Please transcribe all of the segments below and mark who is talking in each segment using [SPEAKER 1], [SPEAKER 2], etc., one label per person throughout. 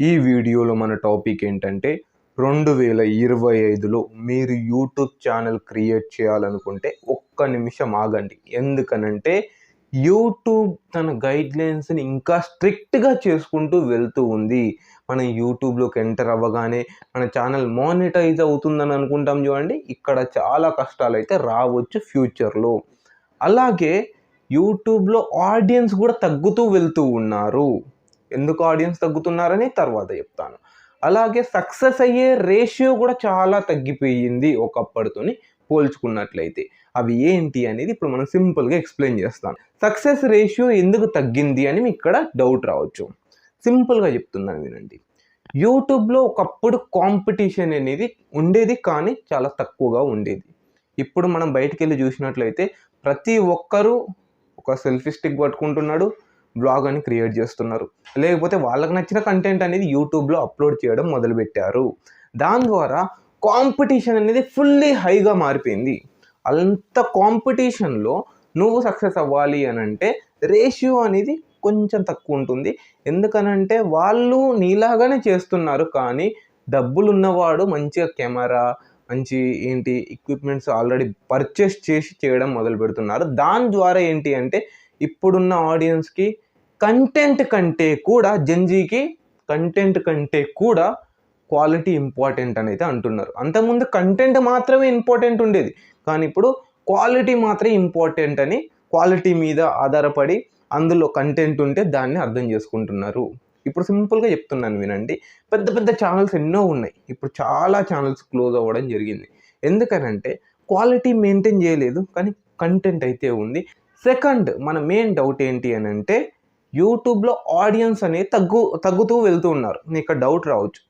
[SPEAKER 1] ఈ వీడియోలో మన టాపిక్ ఏంటంటే రెండు వేల ఇరవై ఐదులో మీరు యూట్యూబ్ ఛానల్ క్రియేట్ చేయాలనుకుంటే ఒక్క నిమిషం ఆగండి. ఎందుకనంటే యూట్యూబ్ తన గైడ్లైన్స్ని ఇంకా స్ట్రిక్ట్గా చేసుకుంటూ వెళ్తూ ఉంది. మనం యూట్యూబ్లోకి ఎంటర్ అవ్వగానే మన ఛానల్ మానిటైజ్ అవుతుందని అనుకుంటాం చూడండి. ఇక్కడ చాలా కష్టాలు అయితే రావచ్చు ఫ్యూచర్లో. అలాగే యూట్యూబ్లో ఆడియన్స్ కూడా తగ్గుతూ వెళ్తూ ఉన్నారు. ఎందుకు ఆడియన్స్ తగ్గుతున్నారని తర్వాత చెప్తాను. అలాగే సక్సెస్ అయ్యే రేషియో కూడా చాలా తగ్గిపోయింది ఒకప్పటితోని పోల్చుకున్నట్లయితే. అవి ఏంటి అనేది ఇప్పుడు మనం సింపుల్గా ఎక్స్ప్లెయిన్ చేస్తాను. సక్సెస్ రేషియో ఎందుకు తగ్గింది అని మీకు ఇక్కడ డౌట్ రావచ్చు. సింపుల్గా చెప్తున్నాను వినండి. యూట్యూబ్లో ఒకప్పుడు కాంపిటీషన్ అనేది ఉండేది కానీ చాలా తక్కువగా ఉండేది. ఇప్పుడు మనం బయటికి వెళ్ళి చూసినట్లయితే ప్రతి ఒక్కరూ ఒక సెల్ఫీ స్టిక్ పట్టుకుంటున్నాడు బ్లాగ్ అని క్రియేట్ చేస్తున్నారు. లేకపోతే వాళ్ళకి నచ్చిన కంటెంట్ అనేది యూట్యూబ్లో అప్లోడ్ చేయడం మొదలుపెట్టారు. దాని ద్వారా కాంపిటీషన్ అనేది ఫుల్లీ హైగా మారిపోయింది. అంత కాంపిటీషన్లో నువ్వు సక్సెస్ అవ్వాలి అని అంటే రేషియో అనేది కొంచెం తక్కువ ఉంటుంది. ఎందుకనంటే వాళ్ళు నీలాగానే చేస్తున్నారు కానీ డబ్బులు ఉన్నవాడు మంచిగా కెమెరా మంచి ఏంటి ఎక్విప్మెంట్స్ ఆల్రెడీ పర్చేస్ చేసి చేయడం మొదలు పెడుతున్నారు దాని ద్వారా ఏంటి అంటే ఇప్పుడున్న ఆడియన్స్కి కంటెంట్ కంటే కూడా జంజీకి కంటెంట్ కంటే కూడా క్వాలిటీ ఇంపార్టెంట్ అని అయితే అంటున్నారు. అంతకుముందు కంటెంట్ మాత్రమే ఇంపార్టెంట్ ఉండేది. కానీ ఇప్పుడు క్వాలిటీ మాత్రమే ఇంపార్టెంట్ అని క్వాలిటీ మీద ఆధారపడి అందులో కంటెంట్ ఉంటే దాన్ని అర్థం చేసుకుంటున్నారు. ఇప్పుడు సింపుల్గా చెప్తున్నాను వినండి. పెద్ద పెద్ద ఛానల్స్ ఎన్నో ఉన్నాయి. ఇప్పుడు చాలా ఛానల్స్ క్లోజ్ అవ్వడం జరిగింది. ఎందుకనంటే క్వాలిటీ మెయింటైన్ చేయలేదు. కానీ కంటెంట్ అయితే ఉంది. సెకండ్ మన మెయిన్ డౌట్ ఏంటి అని అంటే యూట్యూబ్లో ఆడియన్స్ అనేది తగ్గు తగ్గుతూ వెళ్తూ ఉన్నారు. నీకు డౌట్ రావచ్చు.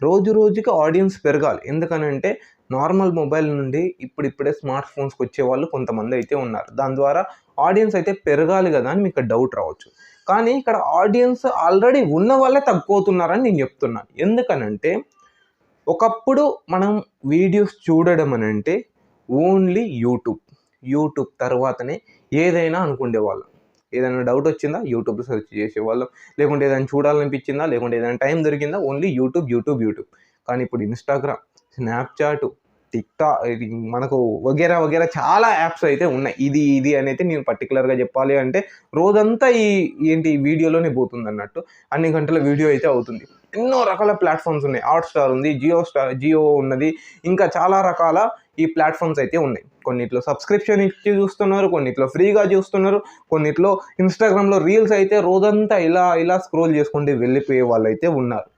[SPEAKER 1] రోజు రోజుకి ఆడియన్స్ పెరగాలి. ఎందుకనంటే నార్మల్ మొబైల్ నుండి ఇప్పుడిప్పుడే స్మార్ట్ ఫోన్స్కి వచ్చే వాళ్ళు కొంతమంది అయితే ఉన్నారు. దాని ద్వారా ఆడియన్స్ అయితే పెరగాలి కదా అని మీకు డౌట్ రావచ్చు. కానీ ఇక్కడ ఆడియన్స్ ఆల్రెడీ ఉన్న వాళ్ళే తగ్గిపోతున్నారని నేను చెప్తున్నాను ఎందుకనంటే ఒకప్పుడు మనం వీడియోస్ చూడడం అని అంటే ఓన్లీ యూట్యూబ్ యూట్యూబ్ తర్వాతనే ఏదైనా అనుకుండేవాళ్ళం. ఏదైనా డౌట్ వచ్చిందా? యూట్యూబ్లో సెర్చ్ చేసేవాళ్ళం. లేకుంటే ఏదైనా చూడాలనిపించిందా? లేకుంటే ఏదైనా టైం దొరికిందా? ఓన్లీ యూట్యూబ్ యూట్యూబ్ యూట్యూబ్ కానీ ఇప్పుడు ఇన్స్టాగ్రామ్ స్నాప్చాట్ టిక్టాక్ ఇది మనకు వగేరా వగేరా చాలా యాప్స్ అయితే ఉన్నాయి. ఇది ఇది అనేది నేను పర్టికులర్గా చెప్పాలి అంటే రోజంతా ఈ ఏంటి ఈ వీడియోలోనే పోతుంది అన్నట్టు అన్ని గంటల వీడియో అయితే అవుతుంది. ఎన్నో రకాల ప్లాట్ఫామ్స్ ఉన్నాయి. హాట్ స్టార్ ఉంది జియో స్టార్ జియో ఉన్నది. ఇంకా చాలా రకాల ఈ ప్లాట్ఫామ్స్ అయితే ఉన్నాయి. కొన్నిట్లో సబ్స్క్రిప్షన్ ఇచ్చి చూస్తున్నారు కొన్నిట్లో ఫ్రీగా చూస్తున్నారు కొన్నిట్లో ఇన్స్టాగ్రామ్లో రీల్స్ అయితే రోజంతా ఇలా ఇలా స్క్రోల్ చేసుకుంటూ వెళ్ళిపోయే వాళ్ళు అయితే ఉన్నారు.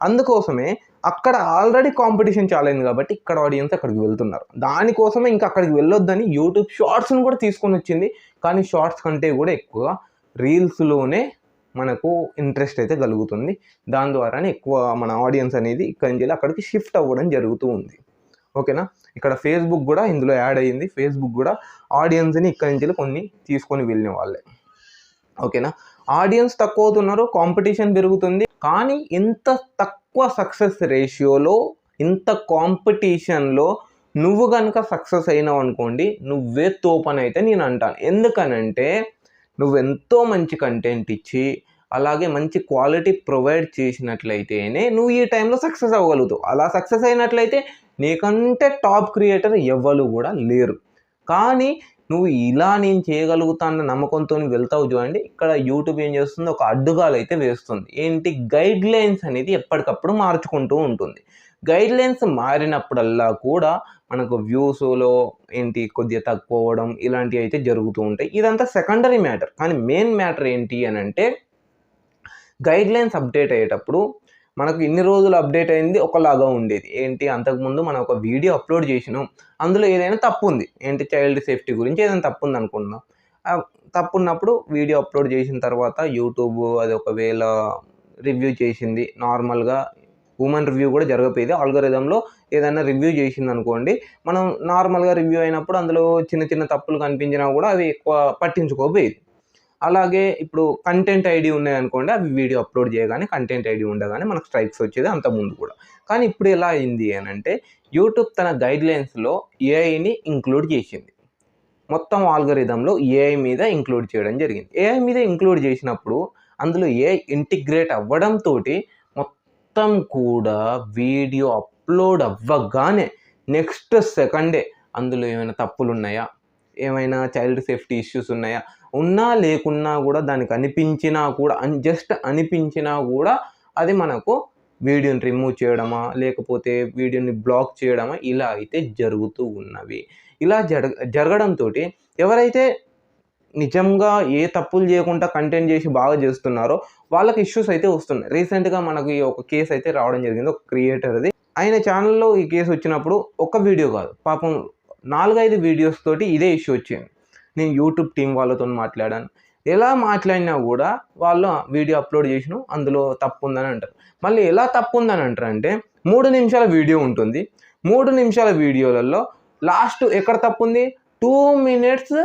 [SPEAKER 1] అందుకోసమే అక్కడ ఆల్రెడీ కాంపిటీషన్ చాలా అయింది కాబట్టి ఇక్కడ ఆడియన్స్ అక్కడికి వెళ్తున్నారు. దానికోసమే ఇంకా అక్కడికి వెళ్ళొద్దని యూట్యూబ్ షార్ట్స్ని కూడా తీసుకొని వచ్చింది. కానీ షార్ట్స్ కంటే కూడా ఎక్కువ రీల్స్లోనే మనకు ఇంట్రెస్ట్ అయితే కలుగుతుంది. దాని ద్వారానే ఎక్కువ మన ఆడియన్స్ అనేది ఇక్కడి నుంచి అక్కడికి షిఫ్ట్ అవ్వడం జరుగుతూ ఉంది. ఓకేనా? ఇక్కడ ఫేస్బుక్ కూడా ఇందులో యాడ్ అయ్యింది. ఫేస్బుక్ కూడా ఆడియన్స్ని ఇక్కడి నుంచి కొన్ని తీసుకొని వెళ్ళిన వాళ్ళే. ఓకేనా? ఆడియన్స్ తక్కువ అవుతున్నారు కాంపిటీషన్ పెరుగుతుంది. కానీ ఇంత తక్కువ సక్సెస్ రేషియోలో ఇంత కాంపిటీషన్లో నువ్వు కనుక సక్సెస్ అయినావు అనుకోండి నువ్వే తోపని అయితే నేను అంటాను. ఎందుకనంటే నువ్వెంతో మంచి కంటెంట్ ఇచ్చి అలాగే మంచి క్వాలిటీ ప్రొవైడ్ చేసినట్లయితేనే నువ్వు ఈ టైంలో సక్సెస్ అవ్వగలుగుతావు. అలా సక్సెస్ అయినట్లయితే నీకంటే టాప్ క్రియేటర్ ఎవ్వరు కూడా లేరు. కానీ నువ్వు ఇలా నేను చేయగలుగుతాన్న నమ్మకంతో వెళ్తావు చూడండి ఇక్కడ యూట్యూబ్ ఏం చేస్తుంది? ఒక అడ్డుగాలు అయితే వేస్తుంది. ఏంటి? గైడ్ లైన్స్ అనేది ఎప్పటికప్పుడు మార్చుకుంటూ ఉంటుంది. గైడ్ లైన్స్ మారినప్పుడల్లా కూడా మనకు వ్యూస్లో ఏంటి? కొద్దిగా తక్కువడం ఇలాంటివి అయితే జరుగుతూ ఉంటాయి. ఇదంతా సెకండరీ మ్యాటర్. కానీ మెయిన్ మ్యాటర్ ఏంటి అని అంటే గైడ్ లైన్స్ అప్డేట్ అయ్యేటప్పుడు మనకు ఇన్ని రోజులు అప్డేట్ అయింది ఒకలాగా ఉండేది. ఏంటి? అంతకుముందు మనం ఒక వీడియో అప్లోడ్ చేసినాం. అందులో ఏదైనా తప్పు ఉంది ఏంటి? చైల్డ్ సేఫ్టీ గురించి ఏదైనా తప్పు ఉంది అనుకుందాం తప్పు ఉన్నప్పుడు వీడియో అప్లోడ్ చేసిన తర్వాత యూట్యూబ్ అది ఒకవేళ రివ్యూ చేసింది. నార్మల్గా ఉమెన్ రివ్యూ కూడా జరగపోయేది ఆల్గరిథంలో ఏదైనా రివ్యూ చేసింది అనుకోండి మనం నార్మల్గా రివ్యూ అయినప్పుడు అందులో చిన్న చిన్న తప్పులు కనిపించినా కూడా అవి ఎక్కువ పట్టించుకోపోయేది అలాగే ఇప్పుడు కంటెంట్ ఐడి ఉన్నాయనుకోండి అవి వీడియో అప్లోడ్ చేయగానే కంటెంట్ ఐడి ఉండగానే మనకు స్ట్రైక్స్ వచ్చేది అంత ముందు కూడా. కానీ ఇప్పుడు ఎలా అయింది అని అంటే యూట్యూబ్ తన గైడ్లైన్స్లో ఏఐని ఇంక్లూడ్ చేసింది. మొత్తం ఆల్గరిథంలో ఏఐ మీద ఇంక్లూడ్ చేయడం జరిగింది. ఏఐ మీద ఇంక్లూడ్ చేసినప్పుడు అందులో ఏఐ ఇంటిగ్రేట్ అవ్వడంతో మొత్తం కూడా వీడియో అప్లోడ్ అవ్వగానే నెక్స్ట్ సెకండే అందులో ఏమైనా తప్పులు ఉన్నాయా ఏమైనా చైల్డ్ సేఫ్టీ ఇష్యూస్ ఉన్నాయా? ఉన్నా లేకున్నా కూడా దానికి అనిపించినా కూడా జస్ట్ అనిపించినా కూడా అది మనకు వీడియోని రిమూవ్ చేయడమా లేకపోతే వీడియోని బ్లాక్ చేయడమా ఇలా అయితే జరుగుతూ ఉన్నవి. ఇలా జరగ జరగడంతో ఎవరైతే నిజంగా ఏ తప్పులు చేయకుండా కంటెంట్ చేసి బాగా చేస్తున్నారో వాళ్ళకి ఇష్యూస్ అయితే వస్తున్నాయి. రీసెంట్గా మనకి ఒక కేసు అయితే రావడం జరిగింది. ఒక క్రియేటర్ది ఆయన ఛానల్లో ఈ కేసు వచ్చినప్పుడు ఒక వీడియో కాదు. పాపం నాలుగైదు వీడియోస్ తోటి ఇదే ఇష్యూ వచ్చింది. నేను యూట్యూబ్ టీం వాళ్ళతో మాట్లాడాను. ఎలా మాట్లాడినా కూడా వాళ్ళు వీడియో అప్లోడ్ చేసిన అందులో తప్పు ఉందని అంటారు. మళ్ళీ ఎలా తప్పు ఉందని అంటారు అంటే మూడు నిమిషాల వీడియో ఉంటుంది. మూడు నిమిషాల వీడియోలలో లాస్ట్ ఎక్కడ తప్పు ఉంది టూ మినిట్స్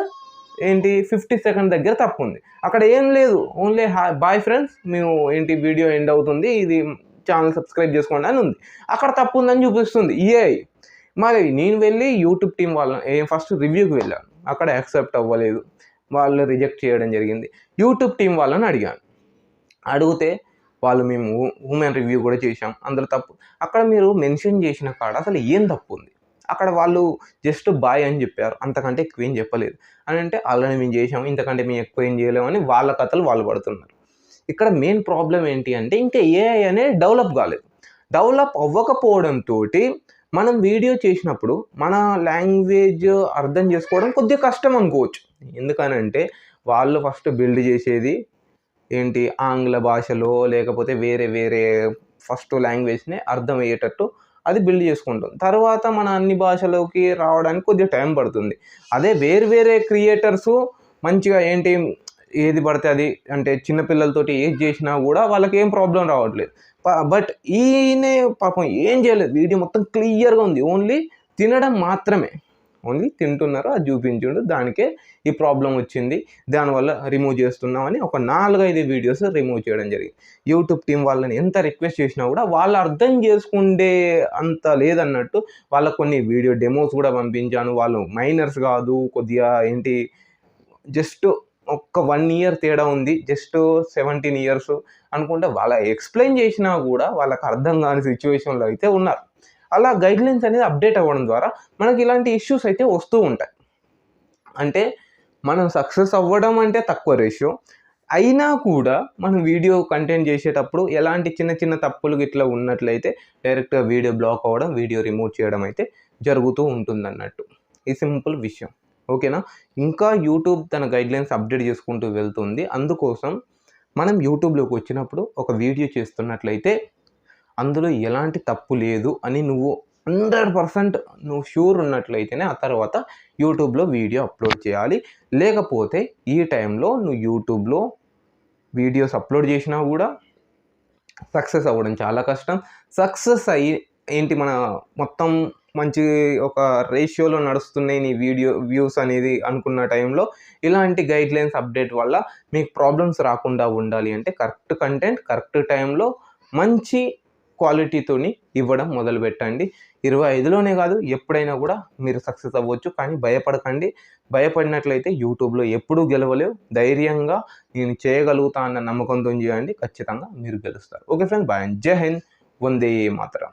[SPEAKER 1] ఏంటి? ఫిఫ్టీ సెకండ్ దగ్గర తప్పు ఉంది అక్కడ ఏం లేదు. ఓన్లీ బాయ్ ఫ్రెండ్స్ మేము ఏంటి వీడియో ఎండ్ అవుతుంది ఇది ఛానల్ సబ్స్క్రైబ్ చేసుకోండి అని ఉంది. అక్కడ తప్పు ఉందని చూపిస్తుంది. ఏ మరి నేను వెళ్ళి యూట్యూబ్ టీం వాళ్ళ ఫస్ట్ రివ్యూకి వెళ్ళాను. అక్కడ యాక్సెప్ట్ అవ్వలేదు. వాళ్ళు రిజెక్ట్ చేయడం జరిగింది. యూట్యూబ్ టీం వాళ్ళని అడిగాను. అడిగితే వాళ్ళు మేము ఉమెన్ రివ్యూ కూడా చేసాం అందులో తప్పు అక్కడ మీరు మెన్షన్ చేసిన కాడ అసలు ఏం తప్పు ఉంది? అక్కడ వాళ్ళు జస్ట్ బాయ్ అని చెప్పారు. అంతకంటే ఎక్కువ ఏం చెప్పలేదు. అని అంటే ఆల్రెడీ మేము చేసాము ఇంతకంటే మేము ఎక్కువ ఏం చేయలేమని వాళ్ళ కథలు వాళ్ళు పడుతున్నారు. ఇక్కడ మెయిన్ ప్రాబ్లం ఏంటి అంటే ఇంకా ఏఐ అనేది డెవలప్ కాలేదు. డెవలప్ అవ్వకపోవడంతో మనం వీడియో చేసినప్పుడు మన లాంగ్వేజ్ అర్థం చేసుకోవడం కొద్దిగా కష్టం అనుకోవచ్చు. ఎందుకనంటే వాళ్ళు ఫస్ట్ బిల్డ్ చేసేది ఏంటి? ఆంగ్ల భాషలో లేకపోతే వేరే వేరే ఫస్ట్ లాంగ్వేజ్ని అర్థమయ్యేటట్టు అది బిల్డ్ చేసుకుంటాం తర్వాత మన అన్ని భాషలోకి రావడానికి కొద్దిగా టైం పడుతుంది. అదే వేరు వేరే క్రియేటర్స్ మంచిగా ఏంటి? ఏది పడితే అది అంటే చిన్నపిల్లలతోటి ఏది చేసినా కూడా వాళ్ళకి ఏం ప్రాబ్లం రావట్లేదు. బట్ ఈయనే పాపం ఏం చేయలేదు. వీడియో మొత్తం క్లియర్గా ఉంది. ఓన్లీ తినడం మాత్రమే. ఓన్లీ తింటున్నారు అది చూపించుడు. దానికే ఈ ప్రాబ్లం వచ్చింది. దానివల్ల రిమూవ్ చేస్తున్నామని ఒక నాలుగైదు వీడియోస్ రిమూవ్ చేయడం జరిగింది. యూట్యూబ్ టీం వాళ్ళని ఎంత రిక్వెస్ట్ చేసినా కూడా వాళ్ళు అర్థం చేసుకుండే అంత లేదన్నట్టు వాళ్ళకు కొన్ని వీడియో డెమోస్ కూడా పంపించాను. వాళ్ళు మైనర్స్ కాదు కొద్దిగా ఏంటి జస్ట్ ఒక్క వన్ ఇయర్ తేడా ఉంది జస్ట్ సెవెంటీన్ ఇయర్స్ అనుకుంటే. వాళ్ళ ఎక్స్ప్లెయిన్ చేసినా కూడా వాళ్ళకి అర్థం కాని సిచ్యువేషన్లో అయితే ఉన్నారు. అలా గైడ్లైన్స్ అనేది అప్డేట్ అవ్వడం ద్వారా మనకి ఇలాంటి ఇష్యూస్ అయితే వస్తూ ఉంటాయి. అంటే మనం సక్సెస్ అవ్వడం అంటే తక్కువ రేషియో అయినా కూడా మనం వీడియో కంటెంట్ చేసేటప్పుడు ఎలాంటి చిన్న చిన్న తప్పులు ఇట్లా ఉన్నట్లయితే డైరెక్ట్గా వీడియో బ్లాక్ అవ్వడం వీడియో రిమూవ్ చేయడం అయితే జరుగుతూ ఉంటుంది అన్నట్టు ఈ సింపుల్ విషయం. ఓకేనా? ఇంకా యూట్యూబ్ తన గైడ్లైన్స్ అప్డేట్ చేసుకుంటూ వెళ్తుంది. అందుకోసం మనం యూట్యూబ్లోకి వచ్చినప్పుడు ఒక వీడియో చేస్తున్నట్లయితే అందులో ఎలాంటి తప్పు లేదు అని నువ్వు హండ్రెడ్ పర్సెంట్ నువ్వు షూర్ ఉన్నట్లయితేనే ఆ తర్వాత యూట్యూబ్లో వీడియో అప్లోడ్ చేయాలి. లేకపోతే ఈ టైంలో నువ్వు యూట్యూబ్లో వీడియోస్ అప్లోడ్ చేసినా కూడా సక్సెస్ అవ్వడం చాలా కష్టం. సక్సెస్ అయ్యి ఏంటి మన మొత్తం మంచి ఒక రేషియోలో నడుస్తున్నాయి నీ వీడియో వ్యూస్ అనేది అనుకున్న టైంలో ఇలాంటి గైడ్లైన్స్ అప్డేట్ వల్ల మీకు ప్రాబ్లమ్స్ రాకుండా ఉండాలి అంటే కరెక్ట్ కంటెంట్ కరెక్ట్ టైంలో మంచి క్వాలిటీతోని ఇవ్వడం మొదలు పెట్టండి. ఇరవై ఐదులోనే కాదు ఎప్పుడైనా కూడా మీరు సక్సెస్ అవ్వచ్చు. కానీ భయపడకండి. భయపడినట్లయితే యూట్యూబ్లో ఎప్పుడూ గెలవలేవు. ధైర్యంగా నేను చేయగలుగుతా అన్న నమ్మకంతో చేయండి. ఖచ్చితంగా మీరు గెలుస్తారు. ఓకే ఫ్రెండ్స్ బాయ్ జై హింద్. వందే మాత్రం.